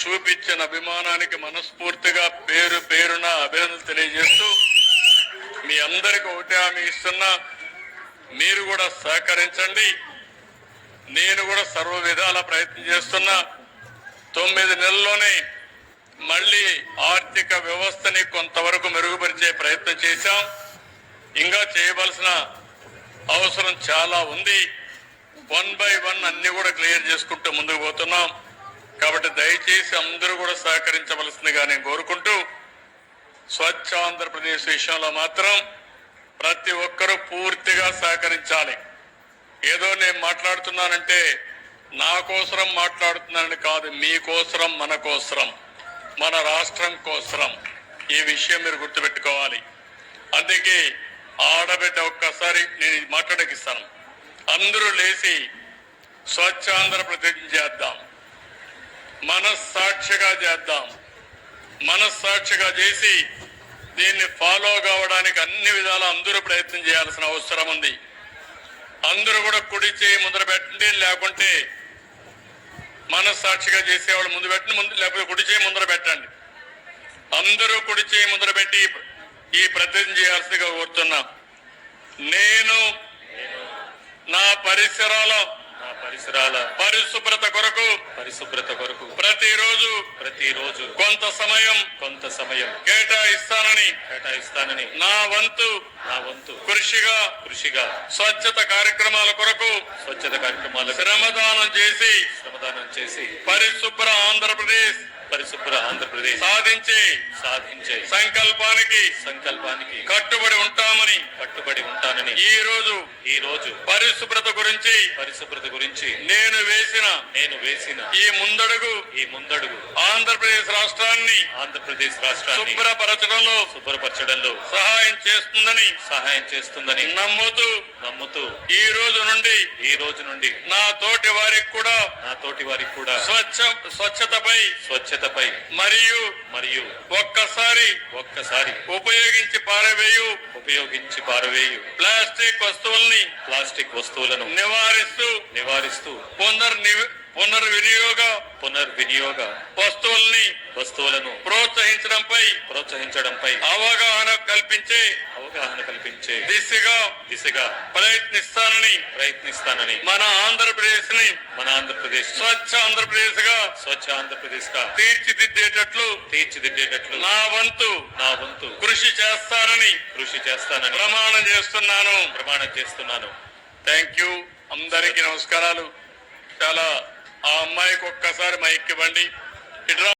చూపించిన అభిమానానికి మనస్ఫూర్తిగా పేరు పేరున అభినందనలు తెలియజేస్తూ మీ అందరికి ఒకటే హామీ ఇస్తున్నా మీరు కూడా సహకరించండి. నేను కూడా సర్వ విధాల ప్రయత్నం చేస్తున్నా. తొమ్మిది నెలల్లోనే మళ్ళీ ఆర్థిక వ్యవస్థని కొంతవరకు మెరుగుపరిచే ప్రయత్నం చేశాం. ఇంకా చేయవలసిన అవసరం చాలా ఉంది. వన్ బై వన్ అన్ని కూడా క్లియర్ చేసుకుంటూ ముందుకు పోతున్నాం. కాబట్టి దయచేసి అందరూ కూడా సహకరించవలసిందిగా నేను కోరుకుంటూ స్వచ్ఛ ఆంధ్రప్రదేశ్ విషయంలో మాత్రం ప్రతి ఒక్కరూ పూర్తిగా సహకరించాలి. ఏదో నేను మాట్లాడుతున్నానంటే నా కోసరం మాట్లాడుతున్నానని కాదు మీకోసరం మన కోసరం మన రాష్ట్రం కోసరం. ఈ విషయం మీరు గుర్తుపెట్టుకోవాలి. అందుకే ఆడబిడ్డ ఒక్కసారి నేను మాట్లాడకిస్తాను అందరూ లేచి స్వచ్ఛ ఆంధ్రప్రదేశ్ చేద్దాం. మనస్సాక్షిగా చేద్దాం. మనస్సాక్షిగా చేసి దీన్ని ఫాలో కావడానికి అన్ని విధాల అందరూ ప్రయత్నం చేయాల్సిన అవసరం ఉంది. అందరూ కూడా కుడి చేయి ముందర పెట్టండి లేకుంటే మనస్సాక్షిగా చేసేవాళ్ళు ముందు పెట్టండి ముందు లేకపోతే కుడి చేయి ముందర పెట్టండి. అందరూ కుడి చేయి ముందర పెట్టి ఈ ప్రతిజ్ఞ చేయాల్సిందిగా కోరుతున్నా. నేను నా పరిసరాల పరిసరాల పరిశుభ్రత కొరకు పరిశుభ్రత కొరకు ప్రతిరోజు ప్రతిరోజు కొంత సమయం కొంత సమయం కేటాయిస్తానని కేటాయిస్తానని నా వంతు నా వంతు కృషిగా కృషిగా స్వచ్ఛత కార్యక్రమాల కొరకు స్వచ్ఛత కార్యక్రమాలకు శ్రమదానం చేసి శ్రమదానం చేసి పరిశుభ్ర ఆంధ్రప్రదేశ్ పరిశుభ్ర ఆంధ్రప్రదేశ్ సాధించే సాధించే సంకల్పానికి సంకల్పానికి కట్టుబడి ఉంటామని కట్టుబడి ఉంటానని ఈ రోజు ఈ రోజు పరిశుభ్రత గురించి పరిశుభ్రత గురించి నేను వేసిన నేను వేసిన ఈ ముందడుగు ఈ ముందడుగు ఆంధ్రప్రదేశ్ రాష్ట్రాన్ని ఆంధ్రప్రదేశ్ రాష్ట్రాన్ని శుభ్రపరచడంలో శుభ్రపరచడంలో సహాయం చేస్తుందని సహాయం చేస్తుందని నమ్ముతూ నమ్ముతూ ఈ రోజు నుండి ఈ రోజు నుండి నా తోటి వారికి కూడా నా తోటి వారికి కూడా స్వచ్ఛ స్వచ్ఛతపై స్వచ్ఛతపై మరియు మరియు ఒక్కసారి ఒక్కసారి. ఉపయోగించి పారవేయు. ఉపయోగించి పారవేయు. ప్లాస్టిక్ వస్తువుల్ని ప్లాస్టిక్ వస్తువులను నివారిస్తూ. నివారిస్తూ. పునర్ని పునర్వినియోగ పునర్వినియోగ వస్తువుల్ని వస్తువులను ప్రోత్సహించడంపై ప్రోత్సహించడంపై అవగాహన కల్పించే అవగాహన కల్పించే దిశగా దిశగా ప్రయత్నిస్తానని ప్రయత్నిస్తానని మన ఆంధ్రప్రదేశ్ని మన ఆంధ్రప్రదేశ్ స్వచ్ఛ ఆంధ్రప్రదేశ్గా స్వచ్ఛ ఆంధ్రప్రదేశ్గా తీర్చిదిద్దేటట్లు తీర్చిదిద్దేటట్లు నా వంతు నా వంతు కృషి చేస్తానని కృషి చేస్తానని ప్రమాణం చేస్తున్నాను. ప్రమాణం చేస్తున్నాను. Thank you. అందరికీ నమస్కారాలు. చాలా ఆ అమ్మాయికి ఒక్కసారి మైక్ ఇవ్వండి. ఇట్లా